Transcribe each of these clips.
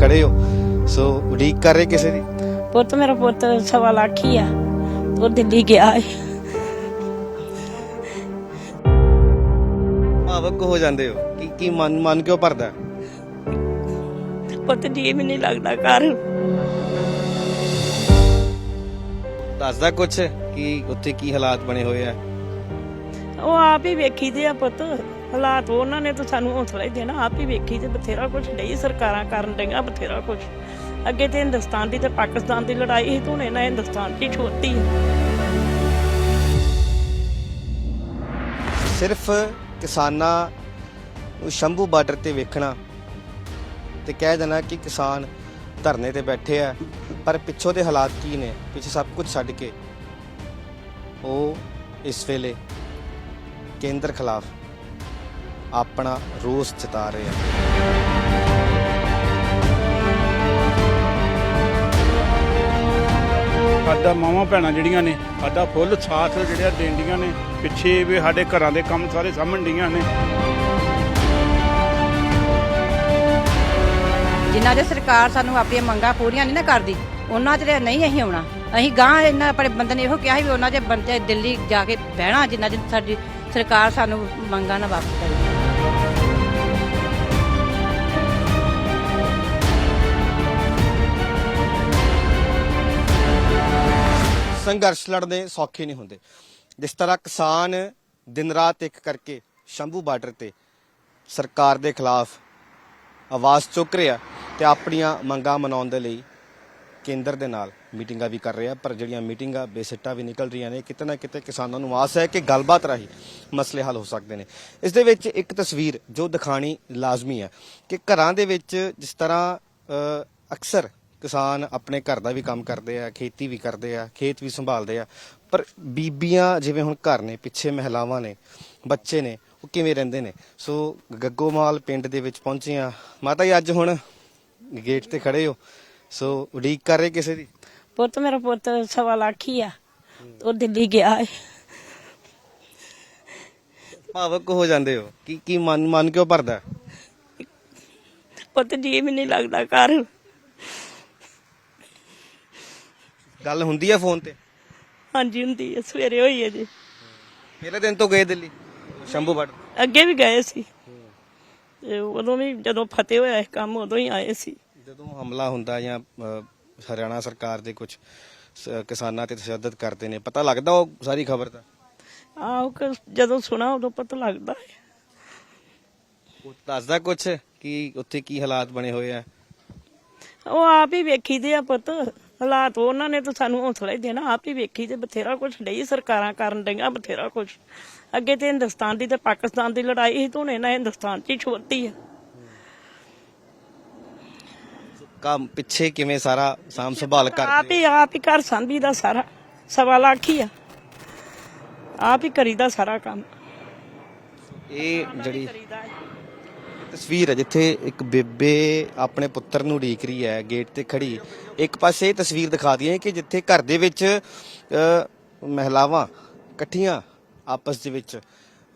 ਖੜੇ ਹੋ। ਸੋ ਉਡੀਕ ਕਰ ਰਹੇ ਕਿਸੇ ਦੀ? ਪੁੱਤ ਮੇਰਾ ਪੁੱਤ ਸਵਾ ਲੱਖ ਹੀ ਆ। ਉਹ ਦਿੱਲੀ ਗਿਆ ਹੈ ਭਾਵਕ ਹੋ ਜਾਂਦੇ ਹੋ। ਕੀ ਕੀ ਮਨ ਮਨ ਕਿਉਂ ਭਰਦਾ? ਪੁੱਤ ਜੀ ਵੀ ਨਹੀਂ ਲੱਗਦਾ ਘਰ। ਦੱਸਦਾ ਕੁਛ ਕਿ ਉੱਥੇ ਕੀ ਹਾਲਾਤ ਬਣੇ ਹੋਏ ਆ? ਉਹ ਆਪ ਹੀ ਵੇਖੀ ਦੇ ਆ ਪੁੱਤ। ਹਾਲਾਤ ਉਹਨਾਂ ਨੇ ਤਾਂ ਸਾਨੂੰ ਹੌਸਲਾ ਹੀ ਦੇਣਾ, ਆਪ ਹੀ ਵੇਖੀ ਤੇ ਬਥੇਰਾ ਕੁਝ ਨਹੀਂ ਸਰਕਾਰਾਂ ਕਰਨ ਡਈਆਂ ਬਥੇਰਾ ਕੁਝ ਅੱਗੇ ਤੇ ਹਿੰਦੁਸਤਾਨ ਦੀ ਤੇ ਪਾਕਿਸਤਾਨ ਦੀ ਲੜਾਈ ਹੀ ਤੂੰ ਨਾ ਹਿੰਦੁਸਤਾਨ ਦੀ ਛੋਟੀ ਸਿਰਫ ਕਿਸਾਨਾਂ ਨੂੰ ਸ਼ੰਭੂ ਬਾਰਡਰ ਤੇ ਵੇਖਣਾ ਤੇ ਕਹਿ ਦੇਣਾ ਕਿ ਕਿਸਾਨ ਧਰਨੇ ਤੇ ਬੈਠੇ ਆ, ਪਰ ਪਿੱਛੋਂ ਦੇ ਹਾਲਾਤ ਕੀ ਨੇ? ਪਿੱਛੇ ਸਭ ਕੁਝ ਛੱਡ ਕੇ ਉਹ ਇਸ ਵੇਲੇ ਕੇਂਦਰ ਖਿਲਾਫ ਆਪਣਾ ਰੋਸ ਜਤਾ ਰਹੇ ਆ। ਸਾਡਾ ਮਾਵਾਂ ਭੈਣਾਂ ਜਿਹੜੀਆਂ ਨੇ ਸਾਡਾ ਫੁੱਲ ਸਾਥ ਜਿਹੜਿਆ ਦੇਂਦੀਆਂ ਨੇ ਪਿੱਛੇ ਵੀ ਸਾਡੇ ਘਰਾਂ ਦੇ ਕੰਮ ਸਾਰੇ ਸਾਂਭਣ ਡੀਆਂ ਨੇ। ਜਿਨ੍ਹਾਂ ਦੇ ਸਰਕਾਰ ਸਾਨੂੰ ਆਪਣੀਆਂ ਮੰਗਾਂ ਪੂਰੀਆਂ ਨਹੀਂ ਨਾ ਕਰਦੀ ਉਹਨਾਂ ਚ ਨਹੀਂ ਅਸੀਂ ਆਉਣਾ। ਅਸੀਂ ਗਾਂ ਇਹਨਾਂ ਆਪਣੇ ਬੰਦੇ ਨੇ ਇਹੋ ਕਿਹਾ ਸੀ ਵੀ ਉਹਨਾਂ ਦੇ ਬੰਦੇ ਦਿੱਲੀ ਜਾ ਕੇ ਬਹਿਣਾ ਜਿੰਨਾ ਚਿਰ ਸਾਡੀ ਸਰਕਾਰ ਸਾਨੂੰ ਮੰਗਾਂ ਨਾ ਵਾਪਸ ਕਰੇ। ਸੰਘਰਸ਼ ਲੜਨੇ ਸੌਖੇ ਨਹੀਂ ਹੁੰਦੇ। ਜਿਸ ਤਰ੍ਹਾਂ ਕਿਸਾਨ ਦਿਨ ਰਾਤ ਇੱਕ ਕਰਕੇ ਸ਼ੰਭੂ ਬਾਰਡਰ ਤੇ ਸਰਕਾਰ ਦੇ ਖਿਲਾਫ ਆਵਾਜ਼ ਚੁੱਕ ਰਿਹਾ ਤੇ ਆਪਣੀਆਂ ਮੰਗਾਂ ਮਨਾਉਣ ਦੇ ਲਈ ਕੇਂਦਰ ਦੇ ਨਾਲ ਮੀਟਿੰਗਾਂ ਵੀ ਕਰ ਰਿਹਾ, ਪਰ ਜਿਹੜੀਆਂ ਮੀਟਿੰਗਾਂ ਬੇਸਿੱਟਾ ਵੀ ਨਿਕਲ ਰਹੀਆਂ ਨੇ, ਕਿਤੇ ਨਾ ਕਿਤੇ ਕਿਸਾਨਾਂ ਨੂੰ ਆਸ ਹੈ ਕਿ ਗੱਲਬਾਤ ਰਾਹੀਂ ਮਸਲੇ ਹੱਲ ਹੋ ਸਕਦੇ ਨੇ। ਇਸ ਦੇ ਵਿੱਚ ਇੱਕ ਤਸਵੀਰ ਜੋ ਦਿਖਾਣੀ ਲਾਜ਼ਮੀ ਹੈ ਕਿ ਘਰਾਂ ਦੇ ਵਿੱਚ ਜਿਸ ਤਰ੍ਹਾਂ ਅਕਸਰ ਕਿਸਾਨ ਆਪਣੇ ਘਰ ਦਾ ਵੀ ਕੰਮ ਕਰਦੇ ਆ ਖੇਤੀ ਵੀ ਕਰਦੇ ਆ ਖੇਤ ਵੀ ਸੰਭਾਲਦੇ ਆ। ਪਰ ਬੀਬੀਆਂ ਜਿਵੇਂ ਹੁਣ ਘਰ ਨੇ ਪਿੱਛੇ ਮਹਿਲਾਵਾਂ ਨੇ ਬੱਚੇ ਨੇ ਉਹ ਕਿਵੇਂ ਰਹਿੰਦੇ ਨੇ? ਸੋ ਗੱਗੋਮਾਲ ਪਿੰਡ ਦੇ ਵਿੱਚ ਪਹੁੰਚੇ ਆ। ਮਾਤਾ ਜੀ ਅੱਜ ਹੁਣ ਗੇਟ ਤੇ ਖੜੇ ਹੋ। ਸੋ ਉਡੀਕ ਕਰ ਰਹੇ ਕਿਸੇ ਦੀ? ਪੁੱਤ ਮੇਰਾ ਪੁੱਤ ਸਵਾ ਲੱਖ ਹੀ ਆ। ਉਹ ਦਿੱਲੀ ਗਿਆ ਹੈ ਭਾਵਕ ਹੋ ਜਾਂਦੇ ਹੋ। ਕੀ ਕੀ ਮਨ ਮਨ ਕਿਉਂ ਭਰਦਾ? ਪੁੱਤ ਜੀ ਨਹੀਂ ਲੱਗਦਾ ਘਰ। ਗੱਲ ਹੁੰਦੀ ਹੈ ਫੋਨ ਤੇ? ਹਾਂਜੀ ਹੁੰਦੀ ਹੈ ਸਵੇਰੇ ਹੋਈ ਹੈ ਜੀ। ਪਹਿਲੇ ਦਿਨ ਤੋਂ ਗਏ ਦਿੱਲੀ ਸ਼ੰਭੂ ਬਾੜ ਅੱਗੇ ਵੀ ਗਏ ਸੀ। ਤੇ ਉਦੋਂ ਵੀ ਜਦੋਂ ਫਤਿਹ ਹੋਇਆ ਇਹ ਕੰਮ ਉਦੋਂ ਹੀ ਆਏ ਸੀ। ਜਦੋਂ ਹਮਲਾ ਹੁੰਦਾ ਜਾਂ ਅ, ਹਰਿਆਣਾ ਸਰਕਾਰ ਦੇ ਕੁਝ ਕਿਸਾਨਾਂ ਤੇ ਤਸ਼ੱਦਦ ਕਰਦੇ ਨੇ ਪਤਾ ਲੱਗਦਾ ਉਹ ਸਾਰੀ ਖਬਰ ਦਾ? ਆਹ ਜਦੋਂ ਸੁਣਾ ਉਦੋਂ ਪਤਾ ਲੱਗਦਾ ਹੈ। ਉਹ ਦੱਸਦਾ ਕੁਝ ਕਿ ਉੱਥੇ ਕੀ ਹਾਲਾਤ ਬਣੇ ਹੋਏ ਆ? ਉਹ ਆਪ ਹੀ ਵੇਖੀ ਦੇ ਆ ਪੁੱਤ। ਹਾਲਾਤ ਉਹਨਾਂ ਨੇ ਤਾਂ ਸਾਨੂੰ ਹੌਸਲਾ ਹੀ ਦੇਣਾ ਆਪ ਹੀ ਵੇਖੀ ਤੇ ਬਥੇਰਾ ਕੁਝ ਨਹੀਂ ਸਰਕਾਰਾਂ ਕਰਨ ਡਈਆਂ ਬਥੇਰਾ ਕੁਝ ਅੱਗੇ ਤੇ ਹਿੰਦੁਸਤਾਨ ਦੀ ਤੇ ਪਾਕਿਸਤਾਨ ਦੀ ਲੜਾਈ ਸੀ ਤੂੰ ਨਾ ਹਿੰਦੁਸਤਾਨ ਦੀ ਛੋਟੀ ਹੈ ਕੰਮ ਪਿੱਛੇ ਕਿਵੇਂ ਸਾਰਾ ਸਾਮ ਸੰਭਾਲ ਆਪ ਕਰਦੇ ਹੀ ਆਪ ਹੀ ਘਰ ਸੰਭੀ ਦਾ ਸਾਰਾ। ਸਵਾ ਲੱਖ ਹੀ ਆ। ਆਪ ਹੀ ਕਰੀਦਾ ਸਾਰਾ ਕੰਮ। ਇਹ ਜਿਹੜੀ ਹੈ। ਤਸਵੀਰ ਹੈ ਜਿੱਥੇ ਇੱਕ ਬੇਬੇ ਆਪਣੇ ਪੁੱਤਰ ਨੂੰ ਉਡੀਕ ਰਹੀ ਹੈ ਗੇਟ ਤੇ ਖੜੀ। ਇੱਕ ਪਾਸੇ ਇਹ ਤਸਵੀਰ ਦਿਖਾ ਦਈਏ ਕਿ ਜਿੱਥੇ ਘਰ ਦੇ ਵਿੱਚ ਮਹਿਲਾਵਾਂ ਇਕੱਠੀਆਂ ਆਪਸ ਦੇ ਵਿੱਚ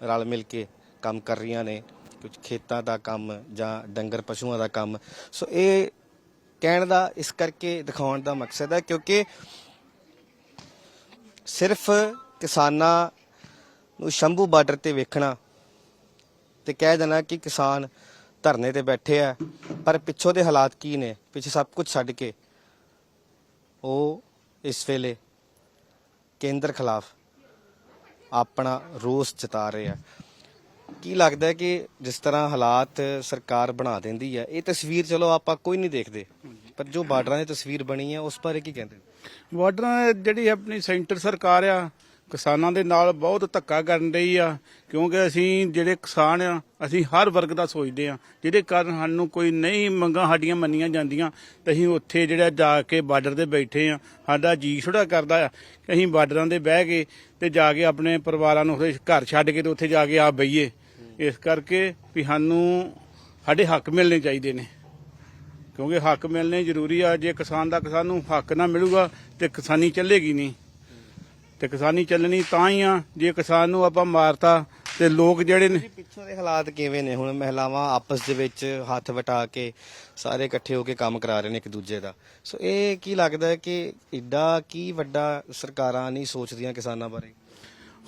ਰਲ ਮਿਲ ਕੇ ਕੰਮ ਕਰ ਰਹੀਆਂ ਨੇ। ਕੁਝ ਖੇਤਾਂ ਦਾ ਕੰਮ ਜਾਂ ਡੰਗਰ ਪਸ਼ੂਆਂ ਦਾ ਕੰਮ। ਸੋ ਇਹ ਕਹਿਣ ਦਾ, ਇਸ ਕਰਕੇ ਦਿਖਾਉਣ ਦਾ ਮਕਸਦ ਹੈ ਕਿਉਂਕਿ ਸਿਰਫ ਕਿਸਾਨਾਂ ਨੂੰ ਸ਼ੰਭੂ ਬਾਰਡਰ ਤੇ ਵੇਖਣਾ ਤੇ ਕਹਿ ਦੇਣਾ ਕਿ ਕਿਸਾਨ ਧਰਨੇ ਤੇ ਬੈਠੇ ਆ, ਪਰ ਪਿੱਛੋਂ ਦੇ ਹਾਲਾਤ ਕੀ ਨੇ? ਪਿੱਛੇ ਸਭ ਕੁਝ ਛੱਡ ਕੇ ਉਹ ਇਸ ਵੇਲੇ ਕੇਂਦਰ ਖਿਲਾਫ ਆਪਣਾ ਰੋਸ ਜਤਾ ਰਹੇ ਆ। ਕੀ ਲੱਗਦਾ ਹੈ ਕਿ ਜਿਸ ਤਰ੍ਹਾਂ ਹਾਲਾਤ ਸਰਕਾਰ ਬਣਾ ਦਿੰਦੀ ਹੈ ਇਹ ਤਸਵੀਰ ਚਲੋ ਆਪਾਂ ਕੋਈ ਨਹੀਂ ਦੇਖਦੇ, ਪਰ ਜੋ ਬਾਰਡਰਾਂ ਦੀ ਤਸਵੀਰ ਬਣੀ ਹੈ ਉਸ ਬਾਰੇ ਕੀ ਕਹਿੰਦੇ ਬਾਰਡਰਾਂ ਜਿਹੜੀ ਆਪਣੀ ਸੈਂਟਰ ਸਰਕਾਰ ਆ ਕਿਸਾਨਾਂ ਦੇ ਨਾਲ ਬਹੁਤ ਧੱਕਾ ਕਰਨ ਰਹੀ ਆ, ਕਿਉਂਕਿ ਅਸੀਂ ਜਿਹੜੇ ਕਿਸਾਨ ਆ, ਅਸੀਂ ਹਰ ਵਰਗ ਦਾ ਸੋਚਦੇ ਆ, ਜਿਹਦੇ ਕਾਰਨ ਸਾਨੂੰ ਕੋਈ ਨਹੀਂ ਮੰਗਾਂ ਸਾਡੀਆਂ ਮੰਨੀਆਂ ਜਾਂਦੀਆਂ, ਤੇ ਅਸੀਂ ਉੱਥੇ ਜਿਹੜਾ ਜਾ ਕੇ ਬਾਰਡਰ ਤੇ ਬੈਠੇ ਆ, ਸਾਡਾ ਜੀ ਛੁੜਾ ਕਰਦਾ ਆ ਕਿ ਅਸੀਂ ਬਾਰਡਰਾਂ ਦੇ ਬਹਿ ਕੇ ਤੇ ਜਾ ਕੇ ਆਪਣੇ ਪਰਿਵਾਰਾਂ ਨੂੰ ਉੱਥੇ ਘਰ ਛੱਡ ਕੇ ਤੇ ਉੱਥੇ ਜਾ ਕੇ ਆ ਬਈਏ। ਇਸ ਕਰਕੇ ਵੀ ਸਾਨੂੰ ਸਾਡੇ ਹੱਕ ਮਿਲਣੇ ਚਾਹੀਦੇ ਨੇ, ਕਿਉਂਕਿ ਹੱਕ ਮਿਲਣੇ ਜ਼ਰੂਰੀ ਆ, ਜੇ ਕਿਸਾਨ ਦਾ ਕਿਸਾਨ ਨੂੰ ਹੱਕ ਨਾ ਮਿਲੂਗਾ ਤੇ ਕਿਸਾਨੀ ਚੱਲੇਗੀ ਨਹੀਂ। ਤੇ ਕਿਸਾਨੀ ਚੱਲਣੀ ਤਾਂ ਹੀ ਆ ਜੇ ਕਿਸਾਨ ਨੂੰ ਆਪਾਂ ਮਾਰਤਾ ਤੇ ਲੋਕ ਜਿਹੜੇ ਨੇ ਪਿੱਛੋਂ ਦੇ ਹਾਲਾਤ ਕਿਵੇਂ ਨੇ? ਹੁਣ ਮਹਿਲਾਵਾਂ ਆਪਸ ਦੇ ਵਿੱਚ ਹੱਥ ਵਟਾ ਕੇ ਸਾਰੇ ਇਕੱਠੇ ਹੋ ਕੇ ਕੰਮ ਕਰਾ ਰਹੇ ਨੇ ਇੱਕ ਦੂਜੇ ਦਾ। ਸੋ ਇਹ ਕੀ ਲੱਗਦਾ ਹੈ ਕਿ ਏਡਾ ਕੀ ਵੱਡਾ ਸਰਕਾਰਾਂ ਨਹੀਂ ਸੋਚਦੀਆਂ ਕਿਸਾਨਾਂ ਬਾਰੇ?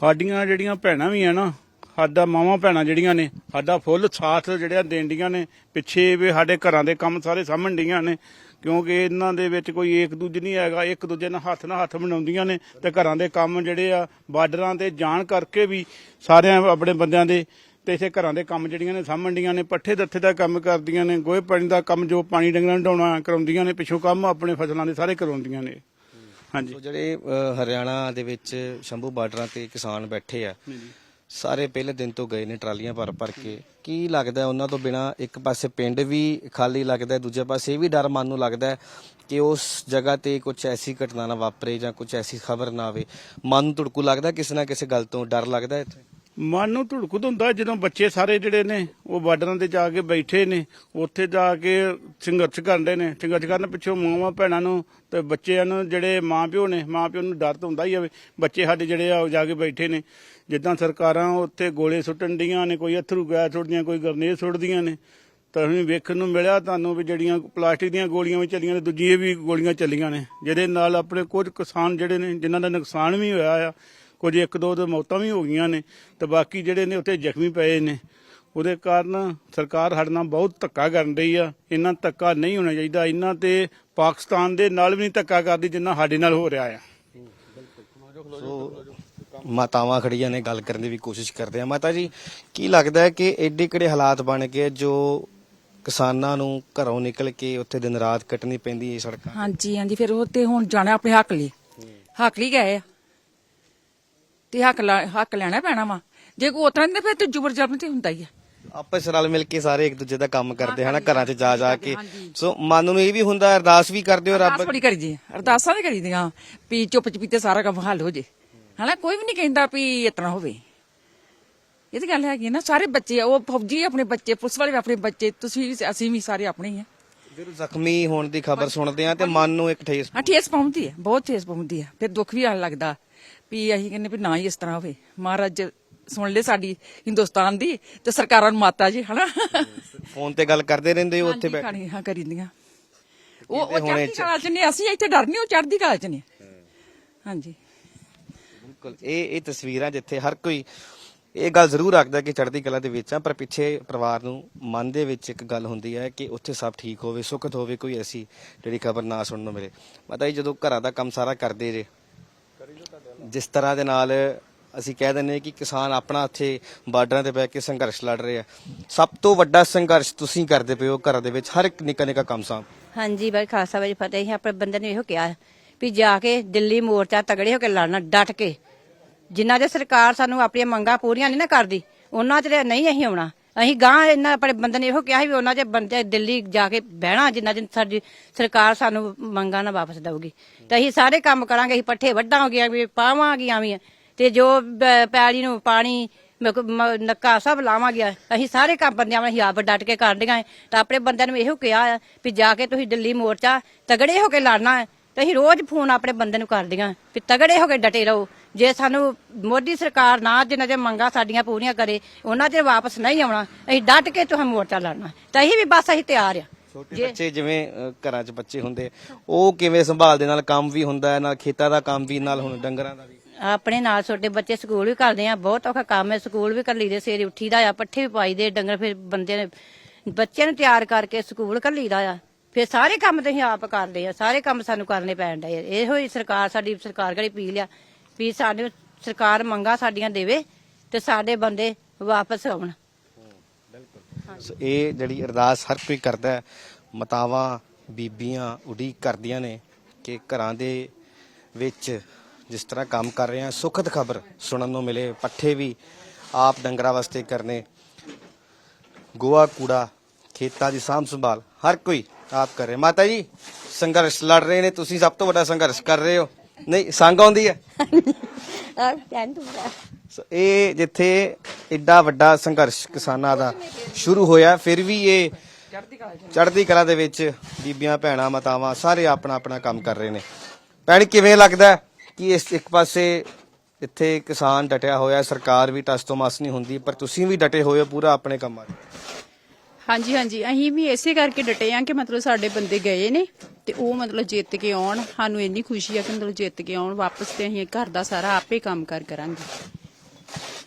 ਸਾਡੀਆਂ ਜਿਹੜੀਆਂ ਭੈਣਾਂ ਵੀ ਆ ਨਾ ਸਾਡਾ ਮਾਵਾਂ ਭੈਣਾਂ ਜਿਹੜੀਆਂ ਨੇ ਸਾਡਾ ਫੁੱਲ ਸਾਥ ਜਿਹੜਾ ਦੇਂਡੀਆਂ ਨੇ ਪਿੱਛੇ ਵੀ ਸਾਡੇ ਘਰਾਂ ਦੇ ਕੰਮ ਸਾਰੇ ਸਾਂਭਣ ਡੀਆਂ ਨੇ ਕਿਉਂਕਿ ਇਹਨਾਂ ਦੇ ਵਿੱਚ ਕੋਈ ਏਕ ਦੂਜੇ ਨਹੀਂ ਹੈਗਾ ਇੱਕ ਦੂਜੇ ਨਾਲ ਹੱਥ ਨਾਲ ਹੱਥ ਮਿਲਾਉਂਦੀਆਂ ਨੇ ਤੇ ਘਰਾਂ ਦੇ ਕੰਮ ਜਿਹੜੇ ਆ ਬਾਰਡਰਾਂ ਤੇ ਜਾਣ ਕਰਕੇ ਵੀ ਸਾਰਿਆਂ ਆਪਣੇ ਬੰਦਿਆਂ ਦੇ ਤੇ ਇਸੇ ਘਰਾਂ ਦੇ ਕੰਮ ਜਿਹੜੀਆਂ ਨੇ ਸਾਂਭਣ ਡੀਆਂ ਨੇ ਪੱਠੇ ਦੱਥੇ ਦਾ ਕੰਮ ਕਰਦੀਆਂ ਨੇ ਗੋਹੇ ਪਾਣੀ ਦਾ ਕੰਮ ਜੋ ਪਾਣੀ ਡੰਗਰਾਂ ਨੂੰ ਢਾਉਣਾ ਕਰਾਉਂਦੀਆਂ ਨੇ ਪਿੱਛੋਂ ਕੰਮ ਆਪਣੇ ਫਸਲਾਂ ਦੇ ਸਾਰੇ ਕਰਾਉਂਦੀਆਂ ਨੇ। ਹਾਂਜੀ। ਜਿਹੜੇ ਹਰਿਆਣਾ ਦੇ ਵਿੱਚ ਸ਼ੰਭੂ ਬਾਰਡਰਾਂ ਤੇ ਕਿਸਾਨ ਬੈਠੇ ਆ ਸਾਰੇ ਪਹਿਲੇ ਦਿਨ ਤੋਂ ਗਏ ਨੇ ਟਰਾਲੀਆਂ ਭਰ ਭਰ ਕੇ। ਕੀ ਲੱਗਦਾ ਉਹਨਾਂ ਤੋਂ ਬਿਨਾ ਇੱਕ ਪਾਸੇ ਪਿੰਡ ਵੀ ਖਾਲੀ ਲੱਗਦਾ ਦੂਜੇ ਪਾਸੇ ਇਹ ਵੀ ਡਰ ਮਨ ਨੂੰ ਲੱਗਦਾ ਕਿ ਉਸ ਜਗ੍ਹਾ ਤੇ ਕੁਝ ਐਸੀ ਘਟਨਾ ਨਾ ਵਾਪਰੇ ਜਾਂ ਕੁਝ ਐਸੀ ਖਬਰ ਨਾ ਆਵੇ। ਮਨ ਨੂੰ ਧੜਕੂ ਲੱਗਦਾ ਕਿਸੇ ਨਾ ਕਿਸੇ ਗੱਲ ਤੋਂ ਡਰ ਲੱਗਦਾ ਇੱਥੇ? ਮਨ ਨੂੰ ਧੁੜਕੁਦ ਹੁੰਦਾ ਜਦੋਂ ਬੱਚੇ ਸਾਰੇ ਜਿਹੜੇ ਨੇ, ਉਹ ਬਾਰਡਰਾਂ ਤੇ ਜਾ ਕੇ ਬੈਠੇ ਨੇ, ਉੱਥੇ ਜਾ ਕੇ ਸੰਘਰਸ਼ ਕਰਦੇ ਨੇ। ਸੰਘਰਸ਼ ਕਰਨ ਪਿੱਛੋਂ ਮਾਵਾਂ ਭੈਣਾਂ ਨੂੰ ਤੇ ਬੱਚਿਆਂ ਨੂੰ ਜਿਹੜੇ ਮਾਂ ਪਿਓ ਨੇ ਮਾਂ ਪਿਓ ਨੂੰ ਡਰ ਤਾਂ ਹੁੰਦਾ ਹੀ ਆ ਵੀ ਬੱਚੇ ਸਾਡੇ ਜਿਹੜੇ ਆ ਉਹ ਜਾ ਕੇ ਬੈਠੇ ਨੇ। ਜਿੱਦਾਂ ਸਰਕਾਰਾਂ ਉੱਥੇ ਗੋਲੇ ਸੁੱਟਣ ਡੀਆਂ ਨੇ, ਕੋਈ ਅਥਰੂ ਗੈਸ ਸੁੱਟਦੀਆਂ ਕੋਈ ਗਰਨੇਡ ਸੁੱਟਦੀਆਂ ਨੇ। ਤਾਂ ਅਸੀਂ ਵੇਖਣ ਨੂੰ ਮਿਲਿਆ ਤੁਹਾਨੂੰ ਵੀ ਜਿਹੜੀਆਂ ਪਲਾਸਟਿਕ ਦੀਆਂ ਗੋਲੀਆਂ ਵੀ ਚੱਲੀਆਂ ਨੇ, ਦੂਜੀਆਂ ਵੀ ਗੋਲੀਆਂ ਚੱਲੀਆਂ ਨੇ, ਜਿਹਦੇ ਨਾਲ ਆਪਣੇ ਕੁਝ ਕਿਸਾਨ ਜਿਹੜੇ ਨੇ, ਜਿਨ੍ਹਾਂ ਦਾ ਨੁਕਸਾਨ ਵੀ ਹੋਇਆ ਆ ਕੁਝ ਇੱਕ ਦੋ ਦੇ ਮੌਤਾਂ ਵੀ ਹੋ ਗਈਆਂ ਨੇ ਤੇ ਬਾਕੀ ਜਿਹੜੇ ਨੇ ਉੱਥੇ ਜ਼ਖਮੀ ਪਏ ਨੇ। ਉਹਦੇ ਕਾਰਨ ਸਰਕਾਰ ਸਾਡੇ ਨਾਲ ਬਹੁਤ ਧੱਕਾ ਕਰਨ ਰਹੀ ਆ। ਇੰਨਾ ਧੱਕਾ ਨਹੀਂ ਹੋਣਾ ਚਾਹੀਦਾ। ਇੰਨਾ ਤੇ ਪਾਕਿਸਤਾਨ ਦੇ ਨਾਲ ਵੀ ਨਹੀਂ ਧੱਕਾ ਕਰਦੀ ਜਿੰਨਾ ਸਾਡੇ ਨਾਲ ਹੋ ਰਿਹਾ ਆ। ਸੋ ਮਾਤਾਵਾਂ ਖੜੀਆਂ ਨੇ ਗੱਲ ਕਰਨ ਦੀ ਵੀ ਕੋਸ਼ਿਸ਼ ਕਰਦੇ ਆ। ਮਾਤਾ ਜੀ ਕੀ ਲੱਗਦਾ ਹੈ ਕਿ ਐਡੇ ਕਿਹੜੇ ਹਾਲਾਤ ਬਣ ਗਏ ਜੋ ਕਿਸਾਨਾਂ ਨੂੰ ਘਰੋਂ ਨਿਕਲ ਕੇ ਉੱਥੇ ਦਿਨ ਰਾਤ ਕੱਟਣੀ ਪੈਂਦੀ ਹੈ ਸੜਕਾਂ? ਹਾਂਜੀ ਹਾਂਜੀ। ਫਿਰ ਉਹ ਤੇ ਹੁਣ ਜਾਣਾ ਆਪਣੇ ਹੱਕ ਲਈ। ਹੱਕ ਲਈ ਗਏ ਆ। ਤੇ ਹੱਕ ਹੱਕ ਲੈਣਾ ਪੈਣਾ ਵਾ। ਜੇ ਕੋਈ ਉਤਰਾਂ ਨਹੀਂ ਫਿਰ ਤੇ ਜ਼ਬਰ ਜ਼ਬਰ ਤੇ ਹੁੰਦਾ ਹੀ ਆ। ਆਪਸ ਰਲ ਮਿਲ ਕੇ ਸਾਰੇ ਇੱਕ ਦੂਜੇ ਦਾ ਕੰਮ ਕਰਦੇ ਹਨਾ ਘਰਾਂ 'ਚ ਜਾ ਜਾ ਕੇ। ਸੋ ਮਨ ਨੂੰ ਇਹ ਵੀ ਹੁੰਦਾ ਅਰਦਾਸ ਵੀ ਕਰਦੇ ਹੋ ਅਰਦਾਸ ਰੱਬ ਬੜੀ ਕਰੀ ਜੀ ਅਰਦਾਸਾਂ ਵੀ ਕਰੀ ਦੀਆਂ ਵੀ ਚੁੱਪ ਚਪੀਤੇ ਸਾਰਾ ਕੰਮ ਹੱਲ ਹੋ ਜੇ। ਹਨਾ ਕੋਈ ਵੀ ਨਹੀਂ ਕਹਿੰਦਾ ਵੀ ਇਤਨਾ ਹੋਵੇ। ਇਹ ਤਾਂ ਗੱਲ ਹੈਗੀ ਨਾ ਸਾਰੇ ਬੱਚੇ ਉਹ ਫੌਜੀ ਆਪਣੇ ਬੱਚੇ ਪੁਲਿਸ ਵਾਲੇ ਵੀ ਆਪਣੇ ਬੱਚੇ ਤੁਸੀਂ ਅਸੀਂ ਵੀ ਸਾਰੇ ਆਪਣੇ ਹੀ ਆ। ਜਦੋਂ ਜ਼ਖਮੀ ਹੋਣ ਦੀ ਖਬਰ ਸੁਣਦੇ ਆ ਤੇ ਮਨ ਨੂੰ ਇੱਕ ਠੇਸ ਹਾਂ ਠੇਸ ਪਹੁੰਚਦੀ ਹੈ ਬਹੁਤ ਠੇਸ ਪਹੁੰਚਦੀ ਹੈ ਫਿਰ ਦੁੱਖ ਵੀ ਆਣ ਲੱਗਦਾ। ਵੀ ਅਸੀਂ ਕਹਿੰਦੇ ਵੀ ਨਾ ਹੀ ਇਸ ਤਰ੍ਹਾਂ ਹੋਵੇ। ਮਹਾਰਾਜ ਸੁਣ ਲੈ ਸਾਡੀ ਹਿੰਦੁਸਤਾਨ ਦੀ ਤੇ ਸਰਕਾਰਾਂ ਨੂੰ ਮਾਤਾ ਜੀ ਹਨਾ? ਫੋਨ ਤੇ ਗੱਲ ਕਰਦੇ ਰਹਿੰਦੇ ਹੋ ਉੱਥੇ ਬੈਠ ਖਾਣੀ ਹਾਂ ਕਰੀਂਦੀਆਂ। ਉਹ ਉਹ ਚੜ੍ਹਦੀ ਕਲਾ ਚ ਨੇ ਅਸੀਂ ਇੱਥੇ ਡਰ ਨਹੀਂ ਉਹ ਚੜ੍ਹਦੀ ਕਲਾ ਚ ਨੇ ਹਾਂਜੀ। ਬਿਲਕੁਲ ਇਹ ਇਹ ਤਸਵੀਰਾਂ ਜਿੱਥੇ ਹਰ ਕੋਈ ਇਹ ਗੱਲ ਜ਼ਰੂਰ ਰੱਖਦਾ ਕਿ ਚੜ੍ਹਦੀ ਕਲਾ ਦੇ ਵਿੱਚ ਆ ਪਰ ਪਿੱਛੇ ਪਰਿਵਾਰ ਨੂੰ ਮਨ ਦੇ ਵਿੱਚ ਇੱਕ ਗੱਲ ਹੁੰਦੀ ਹੈ ਕਿ ਉੱਥੇ ਸਭ ਠੀਕ ਹੋਵੇ ਸੁਖਤ ਹੋਵੇ ਕੋਈ ਐਸੀ ਜਿਹੜੀ ਖਬਰ ਨਾ ਸੁਣਨ ਨੂੰ ਮਿਲੇ। ਪਤਾ ਹੀ ਜਦੋਂ ਘਰਾਂ ਦਾ ਕੰਮ ਸਾਰਾ ਕਰਦੇ ਜੇ ਜਿਸ ਤਰ੍ਹਾਂ ਦੇ ਨਾਲ ਅਸੀਂ ਕਹਿ ਦਿੰਦੇ ਕਿ ਕਿਸਾਨ ਆਪਣਾ ਉੱਥੇ ਬਾਰਡਰਾਂ ਤੇ ਬੈ ਕੇ ਸੰਘਰਸ਼ ਲੜ ਰਹੇ ਆ। ਸਭ ਤੋਂ ਵੱਡਾ ਸੰਘਰਸ਼ ਤੁਸੀਂ ਕਰਦੇ ਪਏ ਹੋ ਘਰਾਂ ਦੇ ਵਿੱਚ, ਹਰ ਇੱਕ ਨਿੱਕਾ ਨਿੱਕਾ ਕੰਮ ਸਾਂ ਹਾਂਜੀ ਬਾਈ ਖਾਲਸਾ ਬਾਈ ਫਤਿਹ। ਆਪਣੇ ਬੰਦੇ ਨੂੰ ਇਹੋ ਕਿਹਾ ਵੀ ਜਾ ਕੇ ਦਿੱਲੀ ਮੋਰਚਾ ਤਗੜੇ ਹੋ ਕੇ ਲੜਨਾ, ਡਟ ਕੇ। ਜਿਨ੍ਹਾਂ ਦੇ ਸਰਕਾਰ ਸਾਨੂੰ ਆਪਣੀਆਂ ਮੰਗਾਂ ਪੂਰੀਆਂ ਨਹੀਂ ਨਾ ਕਰਦੀ, ਉਹਨਾਂ ਚ ਨਹੀਂ ਅਸੀਂ ਆਉਣਾ। ਅਸੀਂ ਗਾਂ ਇਹਨਾਂ ਆਪਣੇ ਬੰਦੇ ਨੇ ਇਹੋ ਕਿਹਾ ਸੀ ਵੀ ਉਹਨਾਂ ਦੇ ਬੰਦੇ ਦਿੱਲੀ ਜਾ ਕੇ ਬਹਿਣਾ ਜਿੰਨਾ ਦਿਨ ਸਾਡੀ ਸਰਕਾਰ ਸਾਨੂੰ ਮੰਗਾਂ ਨਾ ਵਾਪਸ ਦਊਗੀ। ਤੇ ਅਸੀਂ ਸਾਰੇ ਕੰਮ ਕਰਾਂਗੇ, ਅਸੀਂ ਪੱਠੇ ਵੱਢਾਂਗੇ, ਵੀ ਪਾਵਾਂਗੀਆਂ ਵੀ ਤੇ ਜੋ ਬ- ਪੈਲੀ ਨੂੰ ਪਾਣੀ ਨੱਕਾ ਸਭ ਲਾਵਾਂਗੇ। ਅਸੀਂ ਸਾਰੇ ਕੰਮ ਬੰਦਿਆਂ ਨੂੰ ਅਸੀਂ ਆਪ ਡਟ ਕੇ ਕਰਦੀਆਂ ਤਾਂ ਆਪਣੇ ਬੰਦਿਆਂ ਨੂੰ ਇਹੋ ਕਿਹਾ ਵੀ ਜਾ ਕੇ ਤੁਸੀਂ ਦਿੱਲੀ ਮੋਰਚਾ ਤਗੜੇ ਹੋ ਕੇ ਲੜਨਾ। ਹੈ ਤੇ ਅਸੀਂ ਰੋਜ਼ ਫੋਨ ਆਪਣੇ ਬੰਦੇ ਨੂੰ ਕਰਦੀਆਂ ਵੀ ਤਗੜੇ ਹੋ ਕੇ ਡਟੇ ਰਹੋ। ਜੇ ਸਾਨੂੰ ਮੋਦੀ ਸਰਕਾਰ ਨਾ ਜਿੰਨਾ ਜੇ ਮੰਗਾਂ ਸਾਡੀਆਂ ਪੂਰੀਆਂ ਕਰੇ ਉਹਨਾਂ ਚਿਰ ਵਾਪਸ ਨਹੀਂ ਆਉਣਾ। ਅਸੀਂ ਡਟ ਕੇ ਤੁਹਾਨੂੰ ਮੋਰਚਾ ਲੜਨਾ। ਤਾਂ ਅਸੀਂ ਵੀ ਬਸ ਅਸੀਂ ਤਿਆਰ ਆ ਛੋਟੇ ਬੱਚੇ ਜਿਵੇਂ ਘਰਾਂ 'ਚ ਬੱਚੇ ਹੁੰਦੇ ਉਹ ਕਿਵੇਂ ਸੰਭਾਲਦੇ ਨਾਲ ਕੰਮ ਵੀ ਹੁੰਦਾ ਹੈ ਨਾਲ ਖੇਤਾਂ ਦਾ ਕੰਮ ਵੀ ਨਾਲ ਹੁਣ ਡੰਗਰਾਂ ਦਾ ਵੀ? ਆਪਣੇ ਨਾਲ ਛੋਟੇ ਬੱਚੇ ਸਕੂਲ ਵੀ ਕਰਦੇ ਆ ਬਹੁਤ ਔਖਾ ਕੰਮ ਹੈ। ਸਕੂਲ ਵੀ ਕਰ ਲਈਦੇ ਸਵੇਰੇ ਉੱਠੀਦਾ ਆ ਪੱਠੇ ਵੀ ਪਾਈਦੇ ਡੰਗਰ ਫਿਰ ਬੰਦੇ ਨੇ ਬੱਚਿਆਂ ਨੂੰ ਤਿਆਰ ਕਰਕੇ ਸਕੂਲ ਕਰ ਲਈਦਾ ਆ। ਫਿਰ ਸਾਰੇ ਕੰਮ ਤੇ ਅਸੀਂ ਆਪ ਕਰਦੇ ਆ, ਸਾਰੇ ਕੰਮ ਸਾਨੂੰ ਕਰਨੇ ਪੈਣ ਡਏ ਇਹੋ ਹੀ ਸਰਕਾਰ, ਸਾਡੀ ਸਰਕਾਰ ਘੜੀ ਪੀ ਲਿਆ, ਵੀ ਸਾਡੇ ਸਰਕਾਰ ਮੰਗਾ ਸਾਡੀਆਂ ਦੇਵੇ ਤੇ ਸਾਡੇ ਬੰਦੇ ਵਾਪਸ ਆਉਣ। ਸੋ, ਇਹ ਜਿਹੜੀ ਅਰਦਾਸ ਹਰ ਕੋਈ ਕਰਦਾ ਹੈ, ਮਾਤਾਵਾਂ, ਬੀਬੀਆਂ, ਉਡੀਕ ਕਰਦੀਆਂ ਨੇ ਕਿ ਘਰਾਂ ਦੇ ਵਿੱਚ ਜਿਸ ਤਰ੍ਹਾਂ ਕੰਮ ਕਰ ਰਹੇ ਆ ਸੁਖਦ ਖਬਰ ਸੁਣਨ ਨੂੰ ਮਿਲੇ, ਪੱਠੇ ਵੀ ਆਪ ਡੰਗਰਾਂ ਵਾਸਤੇ ਕਰਨੇ। ਗੋਆ ਕੂੜਾ, ਖੇਤਾਂ ਦੀ ਸਾਂਭ ਸੰਭਾਲ, ਹਰ ਕੋਈ ਆਪ ਕਰ ਰਿਹਾ ਮਾਤਾ ਜੀ ਸੰਘਰਸ਼ ਲੜ ਰਹੇ ਨੇ ਤੁਸੀਂ ਸਭ ਤੋਂ ਵੱਡਾ ਸੰਘਰਸ਼ ਕਰ ਰਹੇ ਹੋ। ਨਹੀਂ ਸੰਗ ਆਉਂਦੀ ਹੈ? ਸੋ ਇਹ ਜਿੱਥੇ ਐਡਾ ਵੱਡਾ ਸੰਘਰਸ਼ ਕਿਸਾਨਾਂ ਦਾ ਸ਼ੁਰੂ ਹੋਇਆ ਫਿਰ ਵੀ ਇਹ ਚੜ੍ਹਦੀ ਕਲਾ ਦੇ ਵਿੱਚ ਬੀਬੀਆਂ ਭੈਣਾਂ ਮਾਤਾਵਾਂ ਸਾਰੇ ਆਪਣਾ ਆਪਣਾ ਕੰਮ ਕਰ ਰਹੇ ਨੇ। ਭੈਣ ਕਿਵੇਂ ਲੱਗਦਾ ਹੈ ਕਿ ਇਸ ਇੱਕ ਪਾਸੇ ਇੱਥੇ ਕਿਸਾਨ ਡਟਿਆ ਹੋਇਆ ਸਰਕਾਰ ਵੀ ਟਸ ਤੋਂ ਮਸ ਨਹੀਂ ਹੁੰਦੀ ਪਰ ਤੁਸੀਂ ਵੀ ਡਟੇ ਹੋਏ ਹੋ ਪੂਰਾ ਆਪਣੇ ਕੰਮਾਂ 'ਚ ਹਾਂਜੀ ਹਾਂਜੀ। ਅਸੀਂ ਵੀ ਇਸੇ ਕਰਕੇ ਡਟੇ ਆ ਕਿ ਮਤਲਬ ਸਾਡੇ ਬੰਦੇ ਗਏ ਨੇ ਤੇ ਉਹ ਮਤਲਬ ਜਿੱਤ ਕੇ ਆਉਣ। ਸਾਨੂੰ ਇੰਨੀ ਖੁਸ਼ੀ ਆ ਕਿ ਮਤਲਬ ਜਿੱਤ ਕੇ ਆਉਣ। ਵਾਪਸ ਤੇ ਅਸੀਂ ਘਰ ਦਾ ਸਾਰਾ ਆਪੇ ਕੰਮ ਕਰ ਕਰਾਂਗੇ।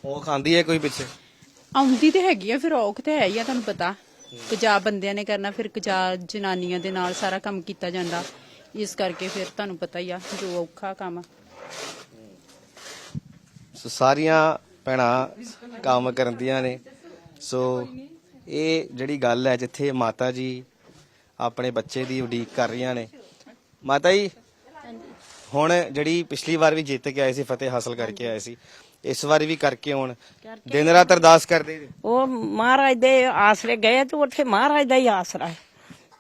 ਉਹ ਖਾਂਦੀ ਹੈ ਕੋਈ ਪਿੱਛੇ? ਆਉਂਦੀ ਤੇ ਹੈਗੀ ਆ ਫਿਰ ਔਖ ਤੇ ਹੈ ਹੀ ਆ ਤੁਹਾਨੂੰ ਪਤਾ। ਕਜਾ ਬੰਦਿਆਂ ਨੇ ਕਰਨਾ ਫਿਰ ਕਜਾ ਜਨਾਨੀਆਂ ਦੇ ਨਾਲ ਸਾਰਾ ਕੰਮ ਕੀਤਾ ਜਾਂਦਾ। ਇਸ ਕਰਕੇ ਫਿਰ ਤੁਹਾਨੂੰ ਪਤਾ ਹੀ ਆ ਜੋ ਔਖਾ ਕੰਮ ਸੋ ਸਾਰੀਆਂ ਭੈਣਾਂ ਕੰਮ ਕਰਦੀਆਂ ਨੇ। ਸੋ ਇਹ ਜਿਹੜੀ ਗੱਲ ਹੈ ਜਿੱਥੇ ਮਾਤਾ ਜੀ ਆਪਣੇ ਬੱਚੇ ਦੀ ਉਡੀਕ ਕਰ ਰਹੀਆਂ ਨੇ। ਮਾਤਾ ਜੀ ਹੁਣ ਜਿਹੜੀ ਪਿਛਲੀ ਵਾਰ ਵੀ ਜਿੱਤ ਕੇ ਆਏ ਸੀ ਫਤਿਹ ਹਾਸਲ ਕਰਕੇ ਆਏ ਸੀ ਇਸ ਵਾਰ ਵੀ ਕਰਕੇ ਆਉਣ। ਦਿਨ ਰਾਤ ਅਰਦਾਸ ਕਰਦੇ ਜੀ। ਉਹ ਮਹਾਰਾਜ ਦੇ ਆਸਰੇ ਗਏ ਤੇ ਉੱਥੇ ਮਹਾਰਾਜ ਦਾ ਹੀ ਆਸਰਾ ਹੈ।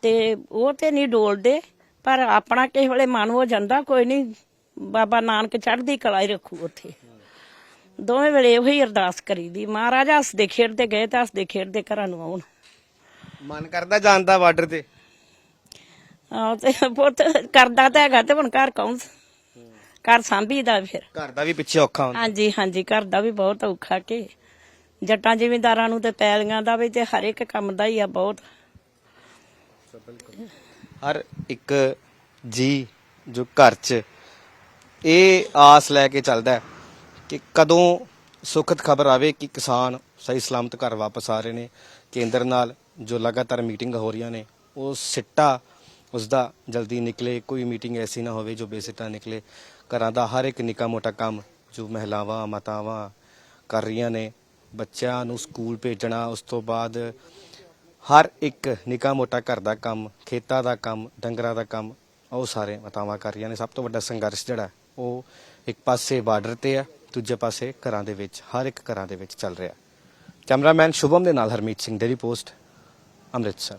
ਤੇ ਉਹ ਤੇ ਨਹੀਂ ਡੋਲਦੇ ਪਰ ਆਪਣਾ ਕਿਸੇ ਵੇਲੇ ਮਨ ਹੋ ਜਾਂਦਾ ਕੋਈ ਨਹੀਂ ਬਾਬਾ ਨਾਨਕ ਚੜ੍ਹਦੀ ਕਲਾ ਹੀ ਰੱਖੂ ਉੱਥੇ। ਦੋਵੇਂ ਵੇਲੇ ਉਹੀ ਅਰਦਾਸ ਕਰੀਦੀ ਮਹਾਰਾਜ ਹੱਸਦੇ ਖੇਡਦੇ ਗਏ ਤੇ ਹੱਸਦੇ ਖੇਡਦੇ ਘਰਾਂ ਨੂੰ ਆਉਣ। ਮਨ ਕਰਦਾ ਜਾਂਦਾ ਬਾਰਡਰ ਤੇ? ਆਹ ਤੇ ਪੁੱਤ ਕਰਦਾ ਤਾਂ ਹੈਗਾ ਤੇ ਹੁਣ ਘਰ ਕੌਣ ਘਰ ਸਾਂਭੀਦਾ ਫਿਰ। ਘਰ ਦਾ ਵੀ ਪਿੱਛੇ ਔਖਾ ਹੁੰਦਾ। ਹਾਂਜੀ ਹਾਂਜੀ ਘਰ ਦਾ ਵੀ ਬਹੁਤ ਔਖਾ ਕਿ ਜੱਟਾਂ ਜ਼ਿਮੀਂਦਾਰਾਂ ਨੂੰ ਤੇ ਪੈਲੀਆਂ ਦਾ ਵੀ ਤੇ ਹਰ ਇੱਕ ਕੰਮ ਦਾ ਹੀ ਆ ਬਹੁਤ। ਹਰ ਇੱਕ ਜੀ ਜੋ ਘਰ 'ਚ ਇਹ ਆਸ ਲੈ ਕੇ ਚੱਲਦਾ ਹੈ। ਕਿ ਕਦੋਂ ਸੁਖਦ ਖਬਰ ਆਵੇ ਕਿ ਕਿਸਾਨ ਸਹੀ ਸਲਾਮਤ ਘਰ ਵਾਪਸ ਆ ਰਹੇ ਨੇ, ਕੇਂਦਰ ਨਾਲ ਜੋ ਲਗਾਤਾਰ ਮੀਟਿੰਗ ਹੋ ਰਹੀਆਂ ਨੇ, ਉਹ ਸਿੱਟਾ ਉਸ ਦਾ ਜਲਦੀ ਨਿਕਲੇ, ਕੋਈ ਮੀਟਿੰਗ ਐਸੀ ਨਾ ਹੋਵੇ ਜੋ ਬੇਸਿੱਟਾ ਨਿਕਲੇ। ਘਰਾਂ ਦਾ ਹਰ ਇੱਕ ਨਿੱਕਾ ਮੋਟਾ ਕੰਮ ਜੋ ਮਹਿਲਾਵਾਂ, ਮਾਤਾਵਾਂ ਕਰ ਰਹੀਆਂ ਨੇ, ਬੱਚਿਆਂ ਨੂੰ ਸਕੂਲ ਭੇਜਣਾ, ਉਸ ਤੋਂ ਬਾਅਦ ਹਰ ਇੱਕ ਨਿੱਕਾ ਮੋਟਾ ਘਰ ਦਾ ਕੰਮ, ਖੇਤਾਂ ਦਾ ਕੰਮ, ਡੰਗਰਾਂ ਦਾ ਕੰਮ, ਉਹ ਸਾਰੇ ਮਾਤਾਵਾਂ ਕਰ ਰਹੀਆਂ ਨੇ। ਸਭ ਤੋਂ ਵੱਡਾ ਸੰਘਰਸ਼ ਜਿਹੜਾ, ਉਹ ਇੱਕ ਪਾਸੇ ਬਾਰਡਰ ਤੇ ਆ। ਦੂਜੇ ਪਾਸੇ ਘਰਾਂ ਦੇ ਵਿੱਚ, ਹਰ ਇੱਕ ਘਰਾਂ ਦੇ ਵਿੱਚ ਚੱਲ ਰਿਹਾ। ਕੈਮਰਾਮੈਨ ਸ਼ੁਭਮ ਦੇ ਨਾਲ ਹਰਮੀਤ ਸਿੰਘ ਡੇਲੀ ਪੋਸਟ, ਅੰਮ੍ਰਿਤਸਰ।